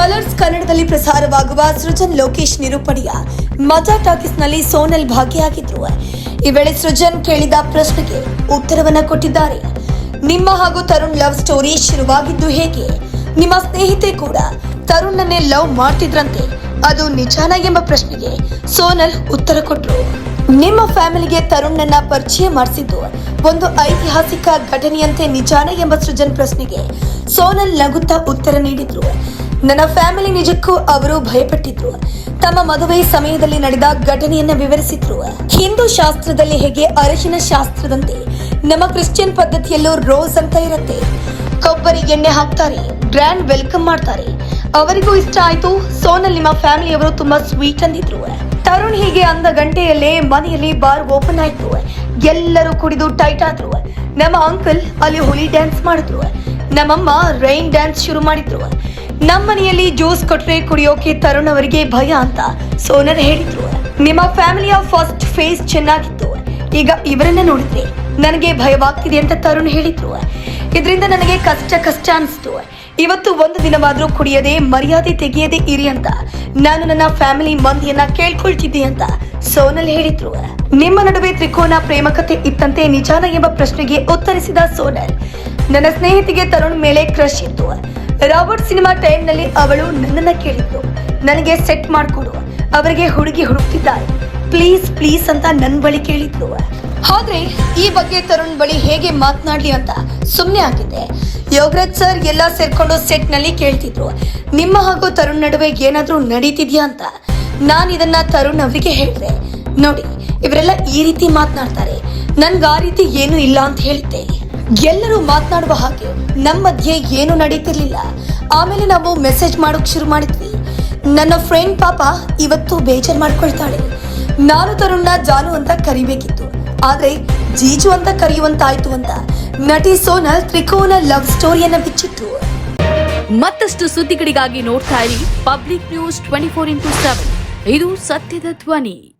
Colours ಕನ್ನಡದಲ್ಲಿ ಪ್ರಸಾರವಾಗುವ ಸೃಜನ್ ಲೋಕೇಶ್ ನಿರೂಪಣೆಯ ಮಜಾ ಟಾಕೀಸ್ನಲ್ಲಿ ಸೋನಲ್ ಭಾಗಿಯಾಗಿದ್ರು. ಈ ವೇಳೆ ಸೃಜನ್ ಕೇಳಿದ ಪ್ರಶ್ನೆಗೆ ಉತ್ತರವನ್ನ ಕೊಟ್ಟಿದ್ದಾರೆ. ನಿಮ್ಮ ಹಾಗೂ ತರುಣ್ ಲವ್ ಸ್ಟೋರಿ ಶುರುವಾಗಿದ್ದು ಹೇಗೆ? ನಿಮ್ಮ ಸ್ನೇಹಿತೆ ಕೂಡ ತರುಣ್ ಲವ್ ಮಾಡ್ತಿದ್ರಂತೆ. ಅದು ನಿಜಾನ ಎಂಬ ಪ್ರಶ್ನೆಗೆ ಸೋನಲ್ ಉತ್ತರ ಕೊಟ್ರು. ನಿಮ್ಮ ಫ್ಯಾಮಿಲಿಗೆ ತರುಣ್ಣನ್ನ ಪರಿಚಯ ಮಾಡಿಸಿದ್ದು ಒಂದು ಐತಿಹಾಸಿಕ ಘಟನೆಯಂತೆ ನಿಜಾನ ಎಂಬ ಸೃಜನ್ ಪ್ರಶ್ನೆಗೆ ಸೋನಲ್ ನಗುತ್ತಾ ಉತ್ತರ ನೀಡಿದ್ರು. ನನ್ನ ಫ್ಯಾಮಿಲಿ ನಿಜಕ್ಕೂ ಅವರು ಭಯಪಟ್ಟಿದ್ರು. ತಮ್ಮ ಮದುವೆ ಸಮಯದಲ್ಲಿ ನಡೆದ ಘಟನೆಯನ್ನ ವಿವರಿಸಿದ್ರು. ಹಿಂದೂ ಶಾಸ್ತ್ರದಲ್ಲಿ ಹೇಗೆ ಅರಿಶಿನ ಶಾಸ್ತ್ರದಂತೆ ನಮ್ಮ ಕ್ರಿಶ್ಚಿಯನ್ ಪದ್ಧತಿಯಲ್ಲೂ ರೋಸ್ ಅಂತ ಇರುತ್ತೆ. ಕೊಬ್ಬರಿ ಎಣ್ಣೆ ಹಾಕ್ತಾರೆ, ಗ್ರ್ಯಾಂಡ್ ವೆಲ್ಕಮ್ ಮಾಡ್ತಾರೆ. ಅವರಿಗೂ ಇಷ್ಟ ಆಯ್ತು. ಸೋನಲ್ ನಿಮ್ಮ ಫ್ಯಾಮಿಲಿಯವರು ತುಂಬಾ ಸ್ವೀಟ್ ಅಂದಿದ್ರು. ತರುಣ್ ಹೀಗೆ ಅಂದ ಗಂಟೆಯಲ್ಲೇ ಮನೆಯಲ್ಲಿ ಬಾರ್ ಓಪನ್ ಆಯ್ತು. ಎಲ್ಲರೂ ಕುಡಿದು ಟೈಟ್ ಆದ್ರು. ನಮ್ಮ ಅಂಕಲ್ ಅಲ್ಲಿ ಹುಲಿ ಡ್ಯಾನ್ಸ್ ಮಾಡಿದ್ರು. ನಮ್ಮಮ್ಮ ರೈನ್ ಡ್ಯಾನ್ಸ್ ಶುರು ಮಾಡಿದ್ರು. ನಮ್ಮ ಮನೆಯಲ್ಲಿ ಜ್ಯೂಸ್ ಕೊಟ್ರೆ ಕುಡಿಯೋಕೆ ತರುಣ್ ಅವರಿಗೆ ಭಯ ಅಂತ ಸೋನರ್ ಹೇಳಿದ್ರು. ನಿಮ್ಮ ಫ್ಯಾಮಿಲಿಯ ಫಸ್ಟ್ ಫೇಸ್ ಚೆನ್ನಾಗಿತ್ತು. ಈಗ ಇವರನ್ನ ನೋಡಿದ್ರೆ ನನಗೆ ಭಯವಾಗ್ತಿದೆ ಅಂತ ತರುಣ್ ಹೇಳಿದ್ರು. ಇದರಿಂದ ನನಗೆ ಕಷ್ಟ ಕಷ್ಟ ಅನಿಸ್ತು. ಇವತ್ತು ಒಂದು ದಿನವಾದರೂ ಕುಡಿಯದೆ ಮರ್ಯಾದೆ ತೆಗೆಯದೆ ಇರಿ ಅಂತ. ನಾನು ನನ್ನ ಫ್ಯಾಮಿಲಿ ಮಂದಿಯನ್ನ ಕೇಳ್ಕೊಳ್ತಿದ್ದೆ ಅಂತ ಸೋನಲ್ ಹೇಳಿದ್ರು. ನಿಮ್ಮ ನಡುವೆ ತ್ರಿಕೋನ ಪ್ರೇಮ ಕಥೆ ಇತ್ತಂತೆ ನಿಜಾನ ಎಂಬ ಪ್ರಶ್ನೆಗೆ ಉತ್ತರಿಸಿದ ಸೋನಲ್. ನನ್ನ ಸ್ನೇಹಿತಿಗೆ ತರುಣ್ ಮೇಲೆ ಕ್ರಶ್ ಇತ್ತು. ರಾಬರ್ಟ್ ಸಿನಿಮಾ ಟೈಮ್ನಲ್ಲಿ ಅವಳು ನನ್ನನ್ನ ಕೇಳಿದ್ರು ನನಗೆ ಸೆಟ್ ಮಾಡ್ಕೊಡು. ಅವರಿಗೆ ಹುಡುಗಿ ಹುಡುಕ್ತಿದ್ದಾರೆ ಪ್ಲೀಸ್ ಪ್ಲೀಸ್ ಅಂತ ನನ್ನ ಬಳಿ ಕೇಳಿದ್ಲು. ಆದ್ರೆ ಈ ಬಗ್ಗೆ ತರುಣ್ ಬಳಿ ಹೇಗೆ ಮಾತನಾಡ್ಲಿ ಅಂತ ಸುಮ್ಮನೆ ಆಗಿದೆ ಯೋಗರಾಜ್ ಸರ್ ಎಲ್ಲ ಸೇರ್ಕೊಂಡು ಸೆಟ್ನಲ್ಲಿ ಕೇಳ್ತಿದ್ರು. ನಿಮ್ಮ ಹಾಗೂ ತರುಣ್ ನಡುವೆ ಏನಾದರೂ ನಡೀತಿದ್ಯಾ ಅಂತ ನಾನು ಇದನ್ನ ತರುಣ್ ಅವರಿಗೆ ಹೇಳಿದೆ. ನೋಡಿ, ಇವರೆಲ್ಲ ಈ ರೀತಿ ಮಾತನಾಡ್ತಾರೆ. ನನ್ಗೆ ಆ ರೀತಿ ಏನು ಇಲ್ಲ ಅಂತ ಹೇಳಿದ್ದೆ. ಎಲ್ಲರೂ ಮಾತನಾಡುವ ಹಾಗೆ ನಮ್ಮ ಮಧ್ಯೆ ಏನು ನಡೀತಿರ್ಲಿಲ್ಲ. ಆಮೇಲೆ ನಾವು ಮೆಸೇಜ್ ಮಾಡೋಕ್ ಶುರು ಮಾಡಿದ್ವಿ. ನನ್ನ ಫ್ರೆಂಡ್ ಪಾಪ ಇವತ್ತು ಬೇಜಾರ್ ಮಾಡ್ಕೊಳ್ತಾಳೆ. ನಾನು ತರುಣ್ನ ಜಾನು ಅಂತ ಕರಿಬೇಕಿತ್ತು. ಆದ್ರೆ ಜೀಜು ಅಂತ ಕರೆಯುವಂತಾಯ್ತು ಅಂತ ನಟಿ ಸೋನಲ್ ತ್ರಿಕೋನ ಲವ್ ಸ್ಟೋರಿಯನ್ನ ಬಿಚ್ಚಿತ್ತು ಮತ್ತಷ್ಟು ಸುದ್ದಿಗಳಿಗಾಗಿ ನೋಡ್ತಾ ಇರಿ public news twenty four into seven. ಇದು ಸತ್ಯದ ಧ್ವನಿ.